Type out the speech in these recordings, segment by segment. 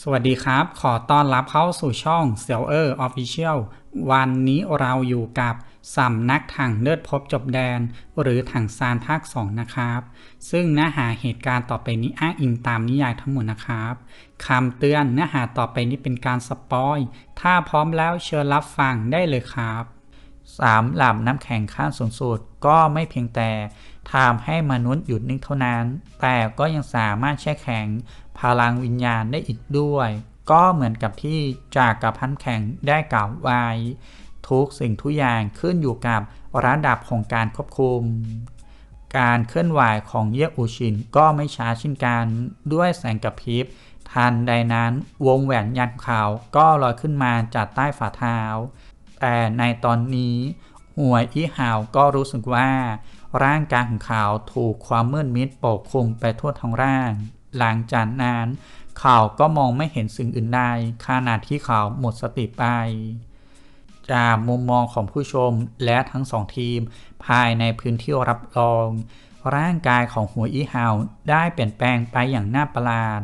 สวัสดีครับ ขอต้อนรับเข้าสู่ช่องเซียวเออร์ออฟฟิเชียลวันนี้เราอยู่กับสำนักถังเลือดพบจบแดน หรือถังซานภาค 2 นะครับ ซึ่งเนื้อหาเหตุการณ์ต่อไปนี้อ้างอิงตามนิยายทั้งหมดนะครับคำเตือนเนื้อหาต่อไปนี้เป็นการสปอย ถ้าพร้อมแล้วเชิญรับฟังได้เลยครับสามหลับน้ำแข็งขั้นสูงสุดก็ไม่เพียงแต่ ทำให้มนุษย์หยุดนิ่งเท่านั้น แต่ก็ยังสามารถแช่แข็งพลังวิญญาณได้อีกด้วย ก็เหมือนกับที่จากกับพันแข็งได้กล่าวไว้ ทุกสิ่งทุกอย่างขึ้นอยู่กับระดับของการควบคุม การเคลื่อนไหวของเยอูชินก็ไม่ช้าเช่นกัน ด้วยแสงกระพริบทันใดนั้นวงแหวนยันขาวก็ลอยขึ้นมาจากใต้ฝ่าเท้า แต่ในตอนนี้หัวอีหาวก็รู้สึกว่า ร่างกายของเขาถูกความมืดมิดปกคลุมไปทั่วทั้งร่าง หลังจากนั้นเขาก็มองไม่เห็นสิ่งอื่นใดขณะที่เขาหมดสติไป จากมุมมองของผู้ชมและทั้งสองทีม ภายในพื้นที่รับรอง ร่างกายของหัวอีฮาวได้เปลี่ยนแปลงไปอย่างน่าประหลาด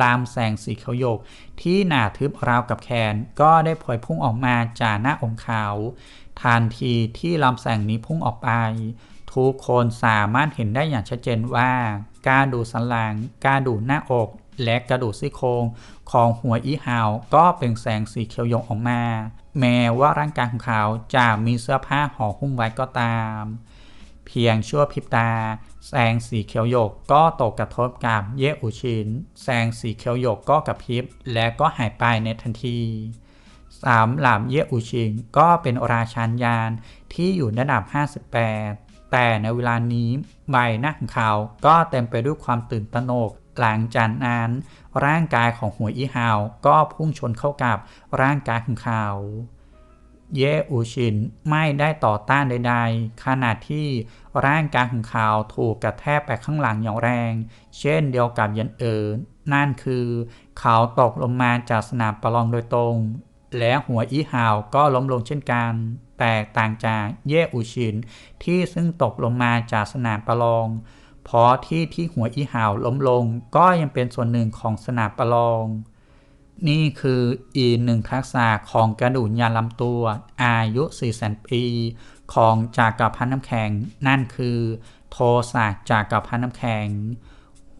ลามแสงสีเขียวหยกที่หนาทึบราวกับแขนก็ได้พลอยพุ่งออกมาจากหน้าองค์เขาทันทีที่ลำแสงนี้พุ่งออกไป ทุกคนสามารถเห็นได้อย่างชัดเจนว่าการดูสันหลังการดูหน้าอกและกระดูกซี่โครงของหัวอีหาวก็เป็นแสงสีเขียวหยกออกมา แม้ว่าร่างกายของเขาจะมีเสื้อผ้าห่อหุ้มไว้ก็ตาม เพียงชั่วพริบตา แสงสีเขียวหยกก็ตกกระทบกับเยอุชิน แสงสีเขียวหยกก็กระพริบ และก็หายไปในทันทีสามหลามเยอุชิงก็เป็นราชานยานที่อยู่ระดับ 58 แต่ในเวลานี้ใบหน้าของเขาก็เต็มไปด้วยความตื่นตระหนก หลังจากนั้นร่างกายของหัวอีฮาวก็พุ่งชนเข้ากับร่างกายของเขาเยอูชินไม่ได้ต่อต้านใดๆ ขณะที่ร่างกายของเขาถูกกระแทกไปข้างหลังอย่างแรง เช่นเดียวกับยันเอิญนั่นคือ เขาตกลงมาจากสนามประลองโดยตรง และหัวอีหาวก็ล้มลงเช่นกัน แต่ต่างจากเย่อูชินที่ซึ่งตกลงมาจากสนามประลอง เพราะที่ที่หัวอีหาวล้มลงก็ยังเป็นส่วนหนึ่งของสนามประลอง นี่คืออีกหนึ่งทักษะของกระดูกยานลำตัวอายุ4 0 0 0ปี ของจากกับพันน้ำแข็ง นั่นคือ โทสะจากกับพันน้ำแข็ง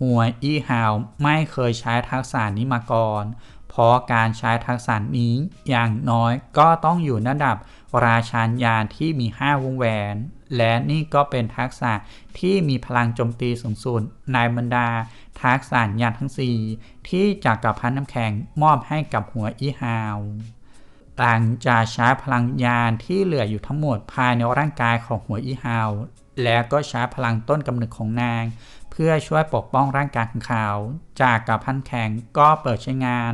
หัวอีหาวไม่เคยใช้ทักษะนี้มาก่อน เพราะการใช้ทักษะนี้อย่างน้อยก็ต้องอยู่ระดับราชานยานที่มี 5 วงแหวน และนี่ก็เป็นทักษะที่มีพลังโจมตีสูงสุดในบรรดา ทักษะยานทั้ง 4 ที่จากกับพันน้ำแข็งมอบให้กับหัวอีฮาวหลังจากใช้พลังยานที่เหลืออยู่ทั้งหมดภายในร่างกายของหัวอีฮาว แล้วก็ใช้พลังต้นกำเนิดของนาง พื่อช่วยปกป้องร่างกายของเขา จากกับพันแข็งก็เปิดใช้งาน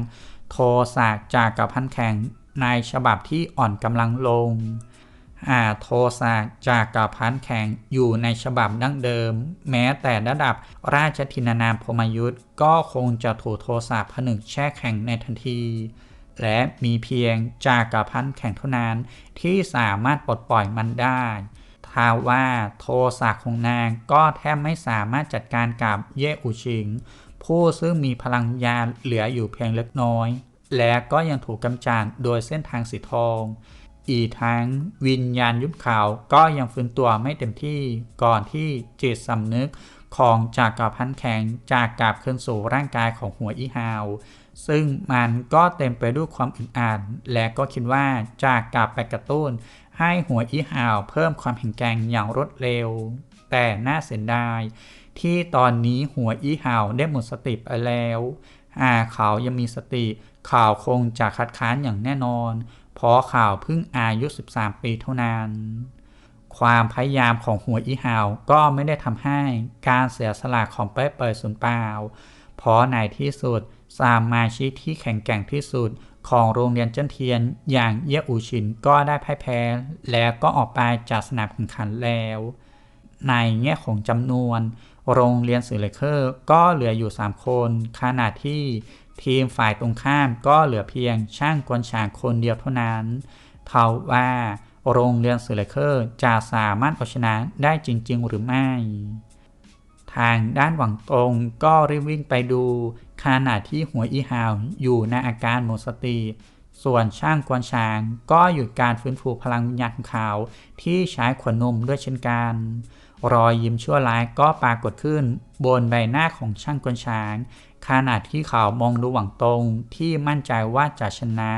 โทสะจากกับพันแข็งในฉบับที่อ่อนกำลังลงหาโทสะจากกับพันแข็งอยู่ในฉบับดั้งเดิม แม้แต่ระดับราชทินานามพมยุทธ์ก็คงจะถูกโทสะผนึกแช่แข็งในทันที และมีเพียงจากกับพันแข็งเท่านั้นที่สามารถปลดปล่อยมันได้ ท้าว่าโทสะของนางก็แทบไม่สามารถจัดการกับเย่อุชิง ผู้ซึ่งมีพลังยาเหลืออยู่เพียงเล็กน้อย และก็ยังถูกกำจัดโดยเส้นทางสีทอง อีกทั้งวิญญาณยุบขาวก็ยังฟื้นตัวไม่เต็มที่ก่อนที่จิตสำนึกของจากกับพันแข็งจากกลับคืนสู่ร่างกายของหัวอีฮาว ซึ่งมันก็เต็มไปด้วยความอึดอัดและก็คิดว่าจากกลับไปกระตุ้น ให้หัวอีฮาวเพิ่มความแข็งแกร่งอย่างรวดเร็ว แต่น่าเสียดาย ที่ตอนนี้หัวอีฮาวได้หมดสติไปแล้วหากเขายังมีสติข่าวคงจะคัดค้านอย่างแน่นอน เพราะข่าวเพิ่งอายุ 13 ปีเท่านั้น ความพยายามของหัวอีฮาวก็ไม่ได้ทำให้การเสียสละของเป้เปิดสูญเปล่า เพราะในที่สุดสามาชิกที่แข็งแกร่งที่สุด ของโรงเรียนเจิ้นเทียนอย่างเย่อูชินก็ได้พ่ายแพ้ และก็ออกไปจากสนามแข่งขันแล้ว ในแง่ของจำนวน โรงเรียนสื่อเลเคอร์ก็เหลืออยู่ 3 คน ขณะที่ทีมฝ่ายตรงข้ามก็เหลือเพียงช่างกวนฉางคนเดียวเท่านั้นเท่าว่าโรงเรียนสื่อเลเคอร์จะสามารถเอาชนะได้จริง ๆ หรือไม่ ทางด้านหวังตรงก็รีบวิ่งไปดูขณะที่หัวอีหาวอยู่ในอาการหมดสติ ส่วนช่างกวนช้างก็หยุดการฟื้นฟูพลังวิญญาณของเขาที่ใช้ขวดนมด้วยเช่นกัน รอยยิ้มชั่วร้ายก็ปรากฏขึ้นบนใบหน้าของช่างกวนช้างขณะที่เขามองดูหวังตรงที่มั่นใจว่าจะชนะ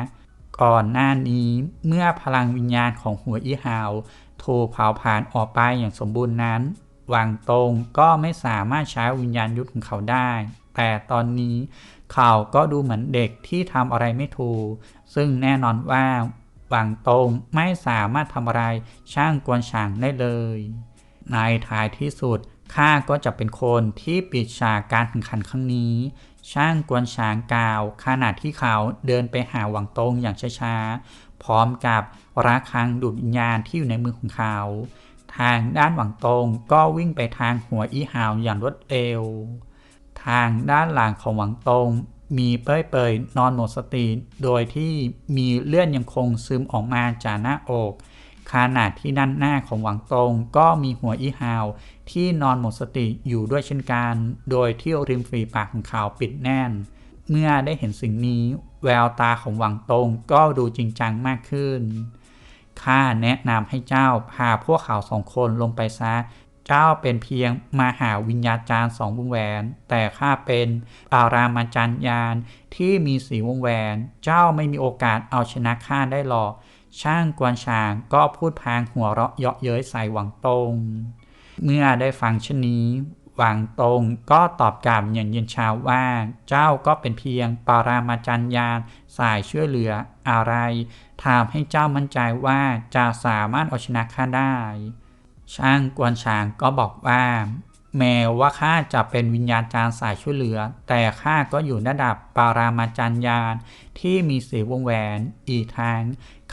ก่อนหน้านี้เมื่อพลังวิญญาณของหัวอีหาวถูกเผาผลาญออกไปอย่างสมบูรณ์นั้น วังตรงก็ไม่สามารถใช้วิญญาณยุทธของเขาได้ แต่ตอนนี้เขาก็ดูเหมือนเด็กที่ทำอะไรไม่ถูก ซึ่งแน่นอนว่าวังตรงไม่สามารถทำอะไรช่างกวนฉางได้เลย ในท้ายที่สุดข้าก็จะเป็นคนที่ปิดฉากการแข่งขันครั้งนี้ ช่างกวนฉางกล่าวขณะที่เขาเดินไปหาหวังตรงอย่างช้าๆ พร้อมกับระฆังดูดวิญญาณที่อยู่ในมือของเขา ทางด้านหวังตงก็วิ่งไปทางหัวอีหาวอย่างรวดเร็ว ทางด้านหลังของหวังตงมีเป้ยเปยนอนหมดสติ โดยที่มีเลือดยังคงซึมออกมาจากหน้าอกขณะที่ด้านหน้าของหวังตงก็มีหัวอีหาวที่นอนหมดสติอยู่ด้วยเช่นกัน โดยที่ริมฝีปากของเขาปิดแน่น เมื่อได้เห็นสิ่งนี้ แววตาของหวังตงก็ดูจริงจังมากขึ้น ข้าแนะนำให้เจ้าพาพวกเขาสองคนลงไปซะ เจ้าเป็นเพียงมาหาวิญญาจารย์สองวงแหวน แต่ข้าเป็นอารามาจารย์ยานที่มีสีวงแหวน เจ้าไม่มีโอกาสเอาชนะข้าได้หรอก ช่างกวนชางก็พูดพางหัวเราะเยาะเย้ยใส่หวังตง เมื่อได้ฟังเช่นนี้ วังตรงก็ตอบกลับอย่างเย็นชาว่า เจ้าก็เป็นเพียงปารามาจัญญาณสายช่วยเหลืออะไรทำให้เจ้ามั่นใจว่าจะสามารถเอาชนะข้าได้ ช่างกวนช้างก็บอกว่า แม้ว่าข้าจะเป็นวิญญาณจารย์สายช่วยเหลือ แต่ข้าก็อยู่ระดับปารามาจัญญาณที่มีสีวงแหวน อีกทาง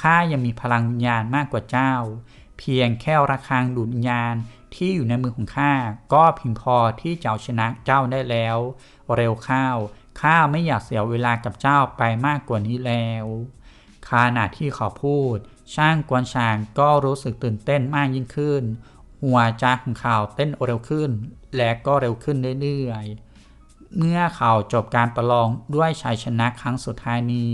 ข้ายังมีพลังวิญญาณมากกว่าเจ้า เพียงแค่ระฆังดูดวิญญาณ ที่อยู่ในมือของข้าก็เพียงพอที่จะเอาชนะเจ้าได้แล้ว เร็วข้าข้าไม่อยากเสียเวลากับเจ้าไปมากกว่านี้แล้วขณะที่เขาพูด ช่างกวนชางก็รู้สึกตื่นเต้นมากยิ่งขึ้น หัวใจของเขาเต้นเร็วขึ้น และก็เร็วขึ้นเรื่อยๆ เมื่อเขาจบการประลองด้วยชัยชนะครั้งสุดท้ายนี้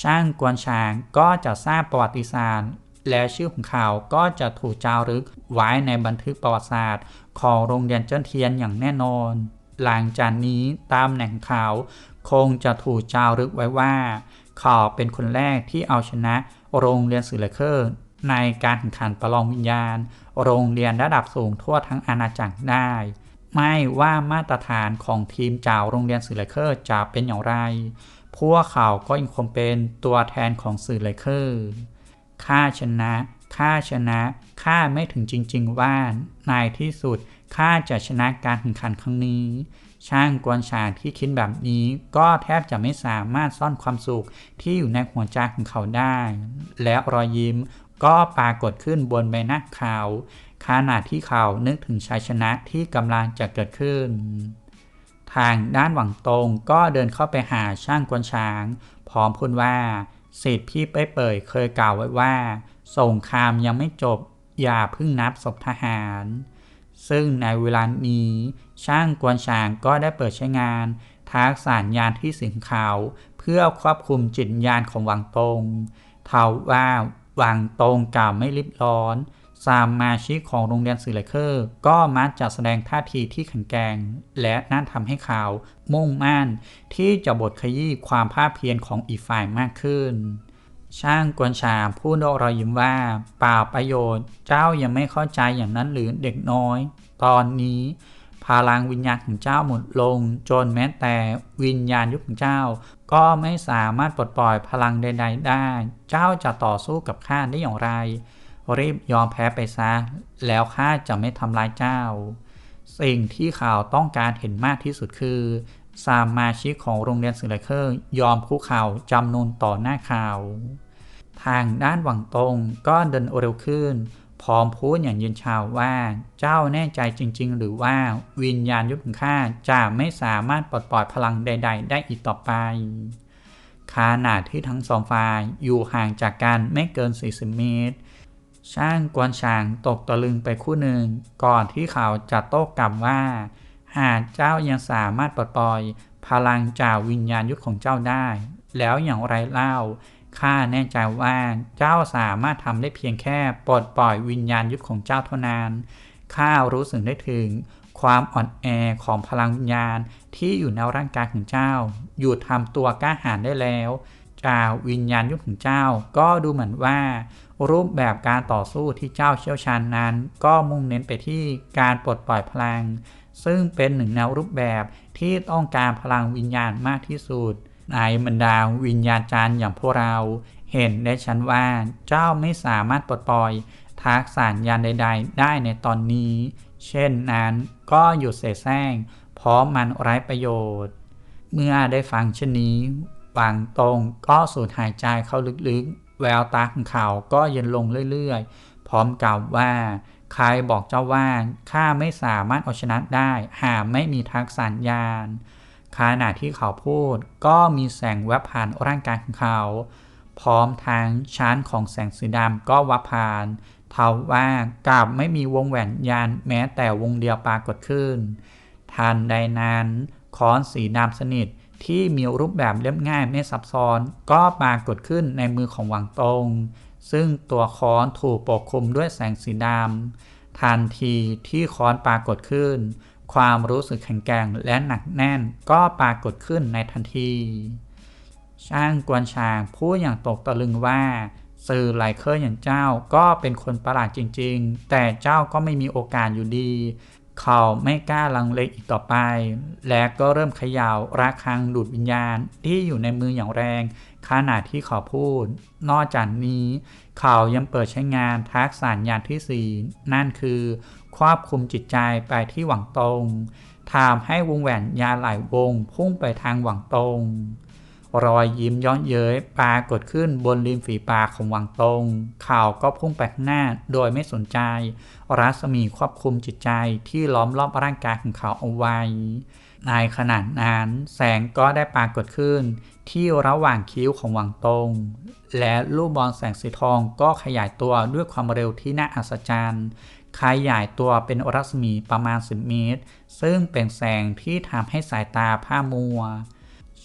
ช่างกวนชางก็จะสร้างประวัติศาสตร์ และชื่อของเขาก็จะถูกจารึกไว้ในบันทึกประวัติศาสตร์ ของโรงเรียนเจิ้นเทียนอย่างแน่นอน หลังจากนี้ตามแหน่งข่าวคงจะถูกจารึกไว้ว่า เขาเป็นคนแรกที่เอาชนะโรงเรียนสื่อเลเคอร์ในการแข่งขันประลองวิญญาณ โรงเรียนระดับสูงทั่วทั้งอาณาจักรได้ ไม่ว่ามาตรฐานของทีมจากโรงเรียนสื่อเลเคอร์จะเป็นอย่างไร พวกเขาก็ยังคงเป็นตัวแทนของสื่อเลเคอร์ ข้าชนะข้าชนะข้าไม่ถึงจริง ๆ ว่าในที่สุดข้าจะชนะการแข่งขันครั้งนี้ ช่างกวนชางที่คิดแบบนี้ ก็แทบจะไม่สามารถซ่อนความสุขที่อยู่ในหัวใจของเขาได้ และรอยยิ้มก็ปรากฏขึ้นบนใบหน้าเขาขณะที่เขานึกถึงชัยชนะที่กำลังจะเกิดขึ้น ทางด้านหวังตรงก็เดินเข้าไปหาช่างกวนช้าง พร้อมพูดว่า สิทธิพี่เป้ยเปิดเคยกล่าวไว้ว่า สงครามยังไม่จบอย่าเพิ่งนับศพทหาร ซึ่งในเวลานี้ช่างกวนชางก็ได้เปิดใช้งานทักษะยานที่สิงขาวเพื่อควบคุมจิตญาณของวังตรงเท่าว่าวังตรงกล่าวไม่ริบร้อน สามมาชิกของโรงเรียนสื่อเลเคอร์ ก็มักจะแสดงท่าทีที่แข็งแกง และนั่นทำให้ข่าว มุ่งมั่น ที่จะบทขยี้ความภาคเพียรของอีกฝ่ายมากขึ้น ช่างกวนชามพูดด้วยรอยยิ้มว่าเปล่าประโยชน์ เจ้ายังไม่เข้าใจอย่างนั้นหรือเด็กน้อย ตอนนี้ พลังวิญญาณของเจ้าหมดลง จนแม้แต่วิญญาณยุคของเจ้า ก็ไม่สามารถปลดปล่อยพลังใด ๆ ได้ เจ้าจะต่อสู้กับข้าได้อย่างไร รีบยอมแพ้ไปซะ แล้วข้าจะไม่ทำลายเจ้า สิ่งที่ข่าวต้องการเห็นมากที่สุดคือ สามาชิกของโรงเรียนสื่อเลเคอร์ยอมคุกเข่าจำนนต่อหน้าข่าว ทางด้านหวังตรงก็เดินเร็วขึ้น พร้อมพูดอย่างเยืนชาวว่าเจ้าแน่ใจจริง ๆ หรือว่าวิญญาณยุทธข้าจะไม่สามารถปลดปล่อยพลังใด ๆ ได้อีกต่อไปขนาดที่ทั้งสองฝ่ายอยู่ห่างจากกันไม่เกิน 40 เมตร ช่างกวนชางตกตะลึงไปคู่หนึ่ง ก่อนที่เขาจะโต้กลับว่า หากเจ้ายังสามารถปลดปล่อย พลังจากวิญญาณยุทธของเจ้าได้ แล้วอย่างไรเล่าข้าแน่ใจว่าเจ้าสามารถทำได้เพียงแค่ปลดปล่อยวิญญาณยุทธของเจ้าเท่านั้นข้ารู้สึกได้ถึงความอ่อนแอของพลังวิญญาณที่อยู่ในร่างกายของเจ้าอยู่ทำตัวกล้าหาญได้แล้วจากวิญญาณยุทธของเจ้าก็ดูเหมือนว่า รูปแบบการต่อสู้ที่เจ้าเชี่ยวชาญนั้น ก็มุ่งเน้นไปที่การปลดปล่อยพลัง ซึ่งเป็นหนึ่งแนวรูปแบบที่ต้องการพลังวิญญาณมากที่สุด ในบรรดาวิญญาจารย์อย่างพวกเรา เห็นได้ชันว่าเจ้าไม่สามารถปลดปล่อยทักษะญาณใด ๆ ได้ในตอนนี้ เช่นนั้นก็หยุดเสแสร้งเพราะมันไร้ประโยชน์ เมื่อได้ฟังเช่นนี้หวังตรงก็สูดหายใจเข้าลึกๆ แววตาของเขาก็เย็นลงเรื่อยๆ พร้อมกล่าวว่า ใครบอกเจ้าว่าข้าไม่สามารถเอาชนะได้ หากไม่มีทักษะญาณขณะที่เขาพูดก็มีแสงแวบผ่านร่างกายของเขา พร้อมทั้งชั้นของแสงสีดำก็วับผ่านเทว่ากลับไม่มีวงแหวนยานแม้แต่วงเดียวปรากฏขึ้นทันใดนั้นค้อนสีดำสนิท ที่มีรูปแบบเรียบง่ายไม่ซับซ้อน ก็ปรากฏขึ้นในมือของหวังตง ซึ่งตัวค้อนถูกปกคลุมด้วยแสงสีดำทันทีที่ค้อนปรากฏขึ้น ความรู้สึกแข็งแกร่งและหนักแน่นก็ปรากฏขึ้นในทันที ช่างกวนชางพูดอย่างตกตะลึงว่าสื่อไลเคอร์อย่างเจ้าก็เป็นคนประหลาดจริง ๆ แต่เจ้าก็ไม่มีโอกาสอยู่ดี เขาไม่กล้าลังเลอีกต่อไป และก็เริ่มเขย่าระฆังดูดวิญญาณที่อยู่ในมืออย่างแรงขณะที่เขาพูด นอกจากนี้ เขายังเปิดใช้งานทักษะญาณที่สี่นั่นคือ ควบคุมจิตใจไปที่หวังตรงทำให้วงแหวนยาหลายวงพุ่งไปทางหวังตรง รอยยิ้มย้อนเย้ยปรากฏขึ้นบนริมฝีปากของหวังตรงข่าวก็พุ่งไปข้างหน้าโดยไม่สนใจ รัศมีควบคุมจิตใจที่ล้อมรอบร่างกายของเขาเอาไว้ ในขณะนั้นแสงก็ได้ปรากฏขึ้น ที่ระหว่างคิ้วของหวังตรงและลูกบอลแสงสีทองก็ขยายตัวด้วยความเร็วที่น่าอัศจรรย์ขยายตัวเป็นรัศมีประมาณ 10 เมตร ซึ่งเป็นแสงที่ทำให้สายตาผ้ามัว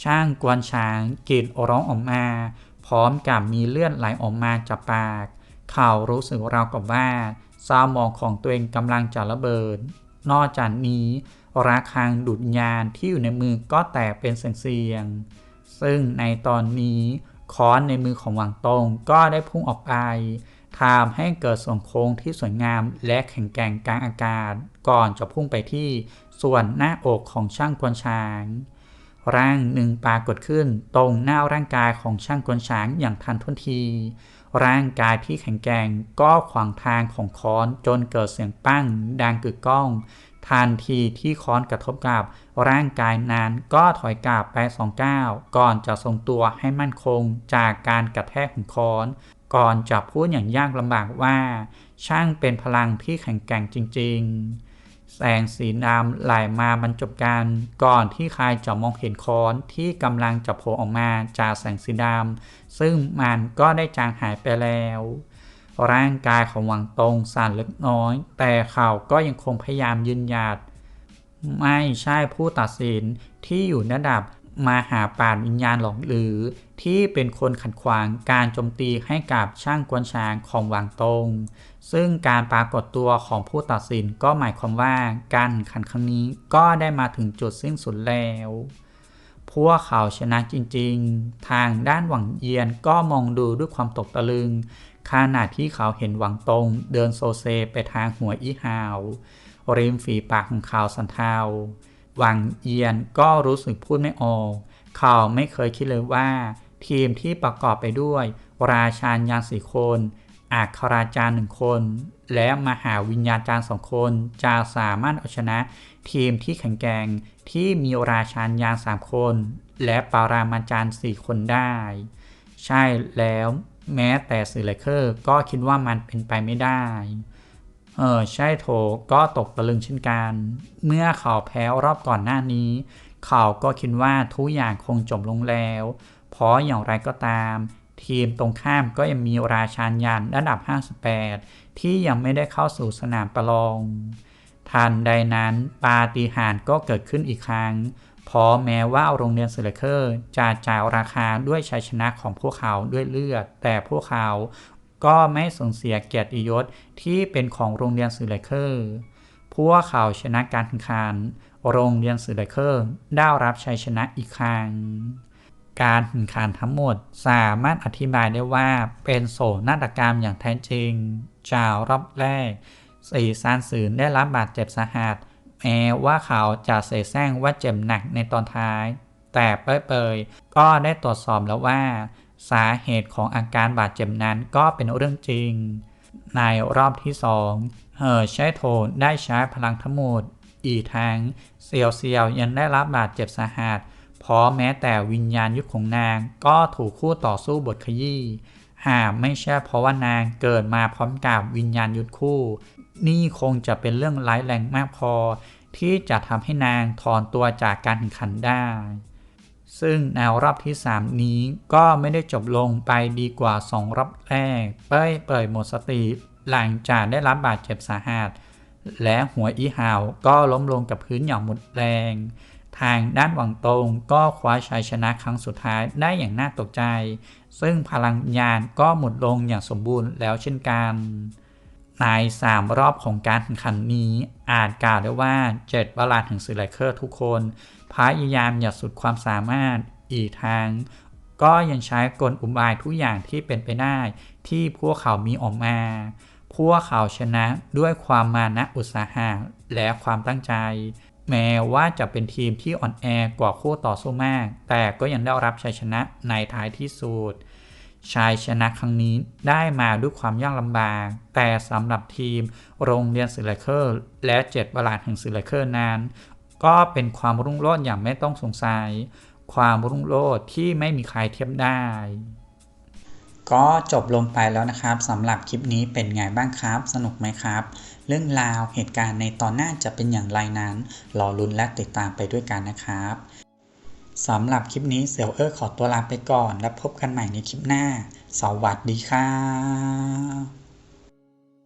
ช่างกวนช้างกรีดร้องออกมา พร้อมกับมีเลือดไหลออกมาจากปาก เขารู้สึกราวกับว่าสมองของตัวเองกำลังจะระเบิด นอกจากนี้ระฆังดูดวิญญาณที่อยู่ในมือก็แตกเป็นเสียงๆซึ่งในตอนนี้ค้อนในมือของหวังตงก็ได้พุ่งออกไปทำให้เกิดส่วนโค้งที่สวยงามและแข็งแกร่งกลางอากาศ ก่อนจะพุ่งไปที่ส่วนหน้าอกของช่างกวนช้าง ร่างหนึ่งปรากฏขึ้น ตรงหน้าร่างกายของช่างกวนช้างอย่างทันท่วงที ร่างกายที่แข็งแกร่งก็ขวางทางของค้อนจนเกิดเสียงปั้ง ดังกึกก้อง ทันทีที่ค้อนกระทบกับ ร่างกายนั้นก็ถอยกลับไปสองก้าวก่อนจะทรงตัวให้มั่นคงจากการกระแทกของค้อนก่อนจะพูดอย่างยากลำบากว่า ช่างเป็นพลังที่แข็งแกร่งจริง ๆ แสงสีดำไหลมาบรรจบกันก่อนที่ใครจะมองเห็นค้อนที่กำลังจะโผล่ออกมาจากแสงสีดำซึ่งมันก็ได้จางหายไปแล้ว ร่างกายของหวังตงสั่นเล็กน้อย แต่เขาก็ยังคงพยายามยืนหยัดไม่ใช่ผู้ตัดสินที่อยู่ระดับมาหาปานวิญญาณหลอกหรือที่เป็นคนขัดขวางการโจมตีให้กับช่างกวนช้างของหวังตง ซึ่งการปรากฏตัวของผู้ตัดสินก็หมายความว่าการขันครั้งนี้ก็ได้มาถึงจุดสิ้นสุดแล้ว พวกเขาชนะจริงๆ ทางด้านหวังเยียนก็มองดูด้วยความตกตะลึงขณะที่เขาเห็นหวังตงเดินโซเซไปทางหัวอีหาวริมฝีปากของเขาสันเทาหวังเยียนก็รู้สึกพูดไม่ออกเขาไม่เคยคิดเลยว่า ทีมที่ประกอบไปด้วย ราชาญยานสีคน อัคราจารย์หนึ่งคน และมหาวิญญาจารย์สองคน จะสามารถเอาชนะทีมที่แข็งแกร่งที่มีราชาญยาสามคน และปารามาจารย์สี่คนได้ ใช่แล้วแม้แต่สื่อไลเคอร์ก็คิดว่ามันเป็นไปไม่ได้ เออใช่โถก็ตกตะลึงเช่นกัน เมื่อเขาแพ้รอบก่อนหน้านี้ เขาก็คิดว่าทุกอย่างคงจบลงแล้ว เพราะอย่างไรก็ตาม ทีมตรงข้ามก็ยังมีราชานยันระดับ 58 ที่ยังไม่ได้เข้าสู่สนามประลอง ทันใดนั้นปาฏิหาริย์ก็เกิดขึ้นอีกครั้งเพราะแม้ว่าโรงเรียนซิลเคอร์จะจ่ายราคาด้วยชัยชนะของพวกเขาด้วยเลือด แต่พวกเขาก็ไม่สูญเสียเกียรติยศที่เป็นของโรงเรียนซิลเคอร์พวกเขาชนะการแข่งขัน โรงเรียนซิลเคอร์ได้รับชัยชนะอีกครั้ง การแข่งขันทั้งหมด สามารถอธิบายได้ว่าเป็นโศนาฏกรรมอย่างแท้จริงจากรอบแรกสีซานสืนได้รับบาดเจ็บสาหัสแม้ว่าเขาจะเสแสร้งว่าเจ็บหนักในตอนท้าย แต่เปยๆก็ได้ตรวจสอบแล้วว่า สาเหตุของอาการบาดเจ็บนั้นก็เป็นเรื่องจริง ในรอบที่สองเฮอร์ใช้โทนได้ใช้พลังทั้งหมดอีกทั้งเซียวเซียวยังได้รับบาดเจ็บสาหัส เพราะแม้แต่วิญญาณยุทธของนางก็ถูกคู่ต่อสู้บทขยี้หากไม่ใช่เพราะว่านางเกิดมาพร้อมกับวิญญาณยุทธคู่ นี่คงจะเป็นเรื่องร้ายแรงมากพอ ที่จะทำให้นางถอนตัวจากการแข่งขันได้ ซึ่งในวรอบที่ 3 นี้ก็ไม่ได้จบลงไปดีกว่า 2 รอบแรก เป้ยเปิดหมดสติหลังจากได้รับบาดเจ็บสาหัสและหัวอีหาวก็ล้มลงกับพื้นอย่างหมดแรง ทางด้านหวังตรงก็คว้าชัยชนะครั้งสุดท้ายได้อย่างน่าตกใจ ซึ่งพลังญาณก็หมดลงอย่างสมบูรณ์แล้วเช่นกัน ใน3รอบของการแข่งขันนี้อาจกล่าวได้ว่าเจ็ดบาลานถึงสื่อไลเคอร์ทุกคนพยายามอย่างสุดความสามารถอีกทางก็ยังใช้กลอุบายทุกอย่างที่เป็นไปได้ที่พวกเขามีออกมา พวกเขาชนะด้วยความมานะอุตสาหะและความตั้งใจ แม้ว่าจะเป็นทีมที่อ่อนแอกว่าคู่ต่อสู้มาก แต่ก็ยังได้รับชัยชนะในท้ายที่สุดชัยชนะครั้งนี้ได้มาด้วยความยากลำบาก แต่สำหรับทีมโรงเรียนซิลเคอร์และเจ็ดบลาดแห่งซิลเคอร์นั้น ก็เป็นความรุ่งโรจน์อย่างไม่ต้องสงสัย ความรุ่งโรจน์ที่ไม่มีใครเทียบได้ ก็จบลงไปแล้วนะครับสำหรับคลิปนี้เป็นไงบ้างครับ สนุกไหมครับ เรื่องราวเหตุการณ์ในตอนหน้าจะเป็นอย่างไรนั้น รอลุ้นและติดตามไปด้วยกันนะครับสำหรับคลิปนี้เซลเออร์ขอตัวลาไปก่อน และพบกันใหม่ในคลิปหน้า สวัสดีครับ